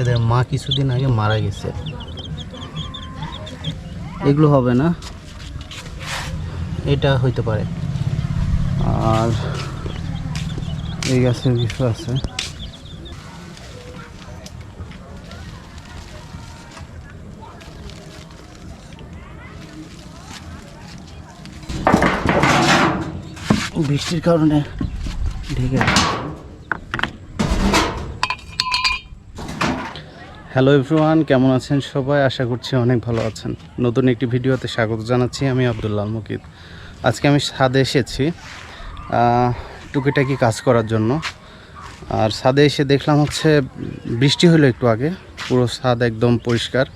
এদের মা কিছুদিন আগে মারা গেছে। এগুলো হবে না? এটা হইতে পারে। আর এই গাছের কিছু আছে। বৃষ্টির কারণে ঢেকে হ্যালো এভরিওয়ান কেমন আছেন সবাই? আশা করছি অনেক ভালো আছেন। নতুন একটি ভিডিওতে স্বাগত জানাচ্ছি, আমি আবদুল্লাহ মুকিদ আজকে আমি ছাদে এসেছি। টুকিটাকি কাজ করার জন্য। আর ছাদে এসে দেখলাম হচ্ছে বৃষ্টি হলো একটু আগে। পুরো ছাদ একদম পরিষ্কার।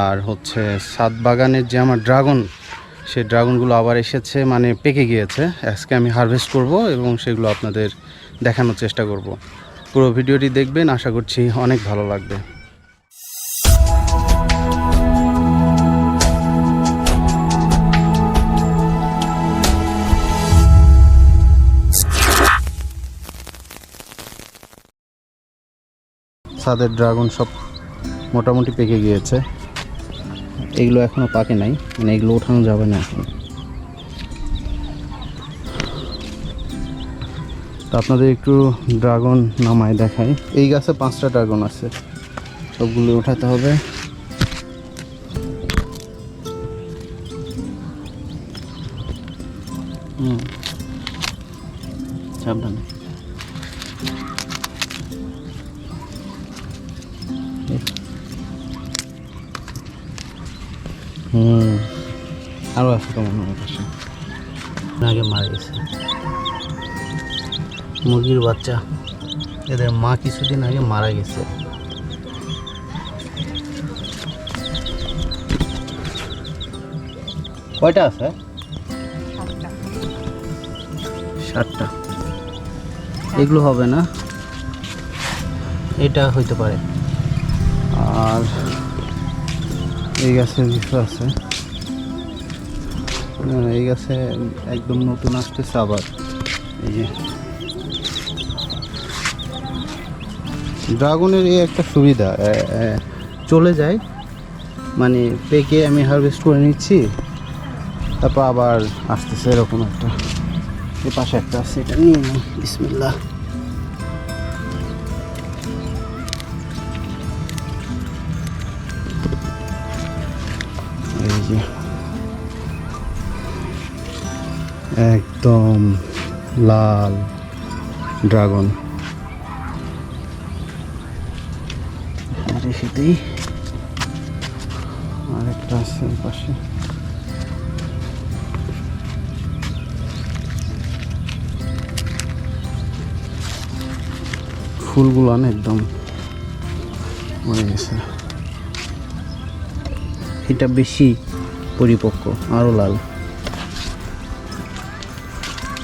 আর হচ্ছে ছাদ বাগানের যে আমার ড্রাগন, সেই ড্রাগনগুলো আবার এসেছে মানে পেকে গিয়েছে। আজকে আমি হারভেস্ট করব এবং সেগুলো আপনাদের দেখানোর চেষ্টা করব। পুরো ভিডিওটি দেখবেন, আশা করছি অনেক ভালো লাগবে। ছাদের ড্রাগন সব মোটামুটি পেকে গিয়েছে। এগুলো এখনও পাকে নাই মানে এগুলো ওঠানো যাবে না এখন। তো আপনাদের একটু ড্রাগন নামায় দেখাই। এই গাছে পাঁচটা ড্রাগন আছে। সবগুলো ওঠাতে হবে। হুম। সাবধানে। হুম। আরও আছে তো মনে হয় পাশে আগে মারা গেছে। মুরগির বাচ্চা। এদের মা কিছুদিন আগে মারা গেছে। কয়টা আছে? সাতটা। এগুলো হবে না? এটা হইতে পারে। আর এই গাছের কিছু আছে। এই গাছে একদম নতুন আসতেছে আবার। এই যে। ড্রাগনের এই একটা সুবিধা চলে যায়। মানে পেকে আমি হারভেস্ট করে নিচ্ছি, তারপর আবার আসতেছে এরকম একটা। এ পাশে একটা আছে, এটা নিয়ে নিই। যে একদম লাল ড্রাগন। রেখে দিই আরেকটা আছে পাশে। ফুলগুলো একদম মরে গেছে। এটা বেশি পরিপক্ক, আরও লাল।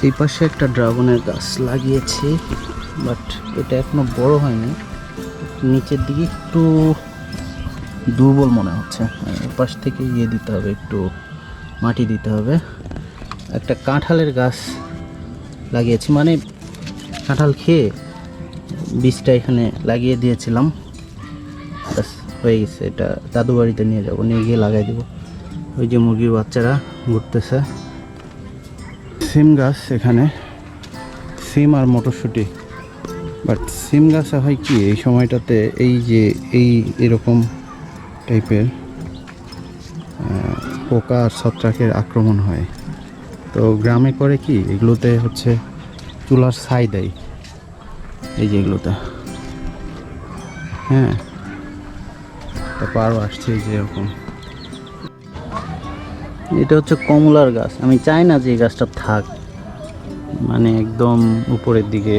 এই পাশে একটা ড্রাগনের গাছ লাগিয়েছি, বাট এটা এখনও বড় হয়নি। নিচের দিকে একটু দুর্বল মনে হচ্ছে। পাশ থেকে ইয়ে দিতে হবে, একটু মাটি দিতে হবে। একটা কাঁঠালের গাছ লাগিয়েছি মানে কাঁঠাল খেয়ে বীজটা এখানে লাগিয়ে দিয়েছিলাম। ব্যাস, হয়ে গেছে, এটা দাদু বাড়িতে নিয়ে যাব, নিয়ে গিয়ে লাগাই দেবো। ওই যে মুরগির বাচ্চারা ঘুরতেছে। সিম গাছ এখানে। সিম আর মটরশুঁটি। বাট সিম গাছে হয় কি, এই সময়টাতে এই যে এই এরকম টাইপের পোকা আর ছত্রাকের আক্রমণ হয়। তো গ্রামে করে কি, এগুলোতে হচ্ছে চুলার ছাই দেয়। এই যে এগুলোতে। হ্যাঁ। তারপর আরও আসছে যে এরকম। এটা হচ্ছে কমলার গাছ। আমি চাই না যে এই গাছটা থাক। মানে একদম উপরের দিকে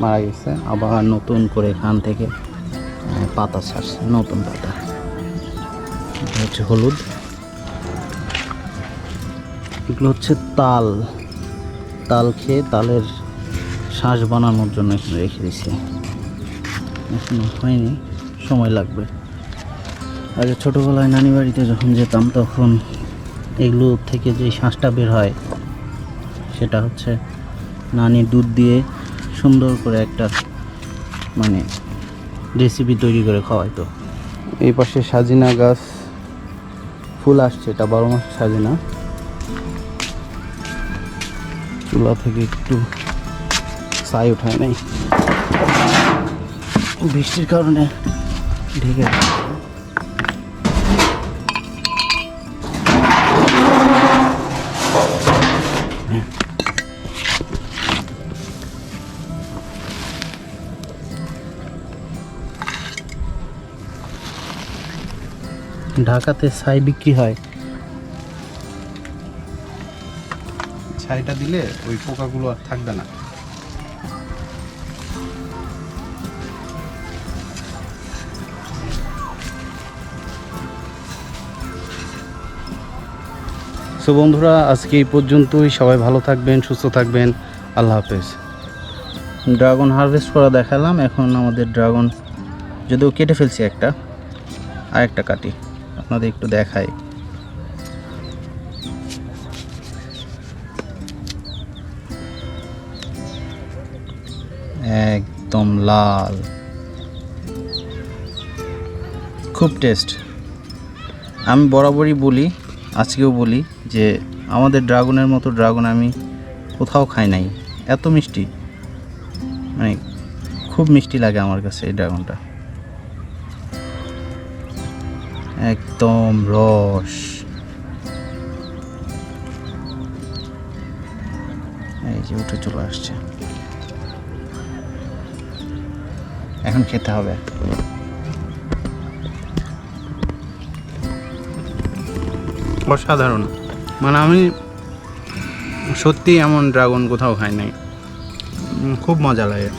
মারা গেছে। আবার নতুন করে এখান থেকে পাতা ছাড়ছে, নতুন পাতা। এটা হচ্ছে হলুদ। এগুলো হচ্ছে তাল। তাল খেয়ে তালের শ্বাস বানানোর জন্য এখানে রেখে দিছি এখনও হয়নি, সময় লাগবে। আগে ছোটোবেলায় নানি বাড়িতে যখন যেতাম, তখন এগুলো থেকে যে শ্বাসটা বের হয়, সেটা হচ্ছে নানি দুধ দিয়ে সুন্দর করে একটা মানে রেসিপি তৈরি করে খাওয়াই তো এই পাশে সাজিনা গাছ ফুল আসছে, এটা বারো মাস সাজিনা। চুলা থেকে একটু ছাই ওঠায় নাই। বৃষ্টির কারণে ঢেকে ঢাকাতে ছাই বিক্রি হয়। ছাইটা দিলে ওই পোকাগুলো আর থাকবে না। সো বন্ধুরা আজকে এই পর্যন্তই। সবাই ভালো থাকবেন সুস্থ থাকবেন। আল্লাহ হাফেজ। ড্রাগন হারভেস্ট করা দেখালাম। এখন আমাদের ড্রাগন যদিও কেটে ফেলছি একটা আর একটা কাটি। আপনাদের একটু দেখাই। একদম লাল। খুব টেস্ট। আমি বরাবরই বলি, আজকেও বলি যে, আমাদের ড্রাগনের মতো ড্রাগন আমি কোথাও খাই নাই। এত মিষ্টি। মানে খুব মিষ্টি লাগে আমার কাছে এই ড্রাগনটা। একদম রস। এই যে উঠে চলে আসছে। এখন খেতে হবে। অসাধারণ। মানে আমি সত্যি এমন ড্রাগন কোথাও খাই নাই। খুব মজা লাগে।